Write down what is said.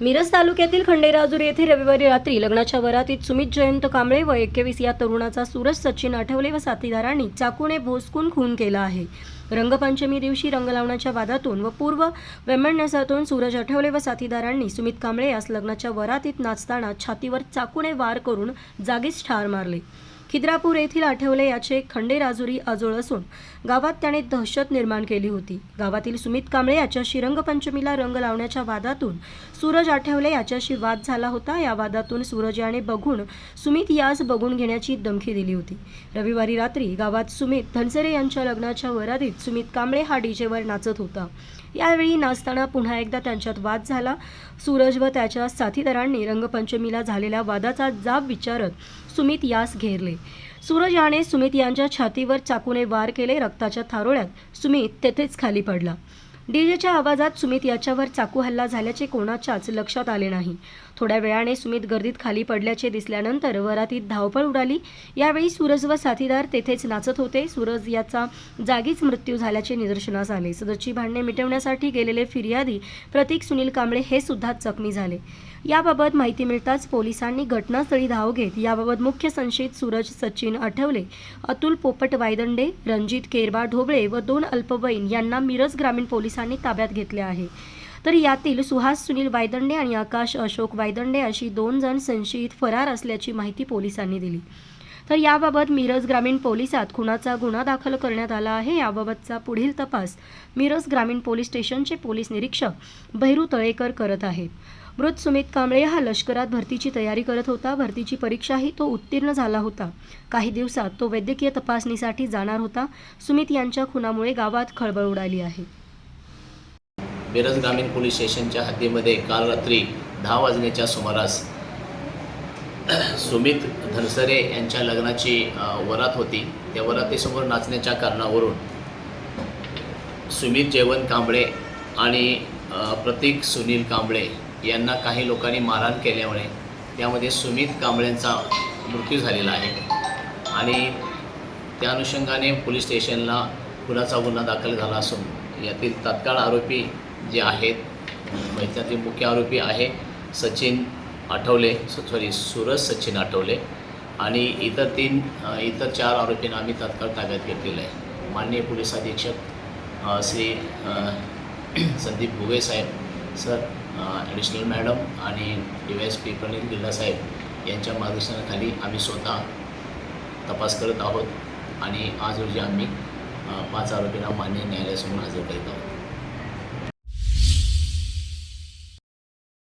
मिरज तालुक्यातील खंडेराजूर येथे रविवारी रात्री लग्नाच्या वरातीत सुमित जयंत कांबळे व एकवीस या तरुणाचा सूरज सचिन आठवले व साथीदारांनी चाकूने भोसकून खून केला आहे. रंगपंचमी दिवशी रंग लावण्याच्या वादातून व पूर्व वैमनस्यातून सूरज आठवले व साथीदारांनी सुमित कांबळे यास लग्नाच्या वरातीत नाचताना छातीवर चाकूने वार करून जागीच ठार मारले. खिद्रापूर येथील आठवले याचे खंडेराजुरी आजोळ असून गावात त्याने दहशत निर्माण केली होती. गावातील सुमित कांबळे याच्याशी रंगपंचमीला रंग लावण्याच्या वादातून सूरज आठवले याच्याशी वाद झाला होता. या वादातून सूरज याने बघून सुमित यास बघून घेण्याची धमकी दिली होती. रविवारी रात्री गावात सुमित धनसरे यांच्या लग्नाच्या वरातीत सुमित कांबळे हा डीजेवर नाचत होता. यावेळी नाचताना पुन्हा एकदा त्यांच्यात वाद झाला. सूरज व त्याच्या साथीदारांनी रंगपंचमीला झालेल्या वादाचा जाब विचारत सुमित यास घेरले. सूरज याने सुमित यांच्या छातीवर चाकूने वार केले रक्ताच्या थारोळ्यात. सुमित तेथेच खाली पडला. डीजेच्या आवाजात सुमित याच्यावर चाकू हल्ला झाल्याचे कोणाच्याच लक्षात आले नाही. थोड्या वेळाने सुमित गर्दीत खाली पडल्याचे दिसल्यानंतर वरातीत धावपळ उडाली. यावेळी सूरज व साथीदार तेथेच नाचत होते. सूरज याचा जागीच मृत्यू झाल्याचे निदर्शनास आले. सदरची भांडणे मिटवण्यासाठी गेलेले फिर्यादी प्रतीक सुनील कांबळे हे सुद्धा जखमी झाले. याबाबत माहिती मिळताच पोलिसांनी घटनास्थळी धाव घेत याबाबत मुख्य संशयित सूरज सचिन आठवले. अतुल पोपट वायदंडे रणजित केरबा ढोबळे व दोन अल्पवयीन यांना मिरज ग्रामीण पोलिसांनी ताब्यात घेतले आहे. तर यातील सुहास सुनील वायदंडे आणि आकाश अशोक वायदंडे अशी दोन जण संशयित फरार असल्याची माहिती पोलिसांनी दिली. तर याबाबत मिरज ग्रामीण पोलिसात खुनाचा गुन्हा दाखल करण्यात आला आहे. याबाबतचा पुढील तपास मिरज ग्रामीण पोलीस स्टेशनचे पोलीस निरीक्षक भैरू तळेकर करत आहेत मृत सुमित कांबळे हा लष्करात भरतीची तयारी करत होता. भरतीची परीक्षाही तो उत्तीर्ण झाला होता. काही दिवसात तो वैद्यकीय तपासणीसाठी जाणार होता. सुमित यांच्या खुनामुळे गावात खळबळ उडाली आहे. मिरज ग्रामीण पोलीस स्टेशनच्या हद्दीमध्ये काल रात्री दहा वाजण्याच्या सुमारास सुमित धनसरे यांच्या लग्नाची वरात होती. त्या वरातीसमोर नाचण्याच्या कारणावरून सुमित जयवंत कांबळे आणि प्रतीक सुनील कांबळे यांना काही लोकांनी मारहाण केल्यामुळे त्यामध्ये सुमित कांबळेंचा मृत्यू झालेला आहे. आणि त्या अनुषंगाने पोलीस स्टेशनला खुनाचा गुन्हा दाखल झाला असून यातील तत्काळ आरोपी जे आहेत म्हणजे मुख्य आरोपी आहे सचिन आठवले सॉरी सूरज सचिन आठवले. आणि इतर तीन इतर चार आरोपींना आम्ही तत्काळ ताब्यात घेतलेलं आहे. माननीय पोलीस अधीक्षक श्री संदीप भुगे साहेब सर ॲडिशनल मॅडम आणि D Y S P Praneet Gilla साहेब यांच्या मार्गदर्शनाखाली आम्ही स्वतः तपास करत आहोत. आणि आज रोजी आम्ही पाच आरोपींना मान्य न्यायालयासमोर हजर करीत आहोत.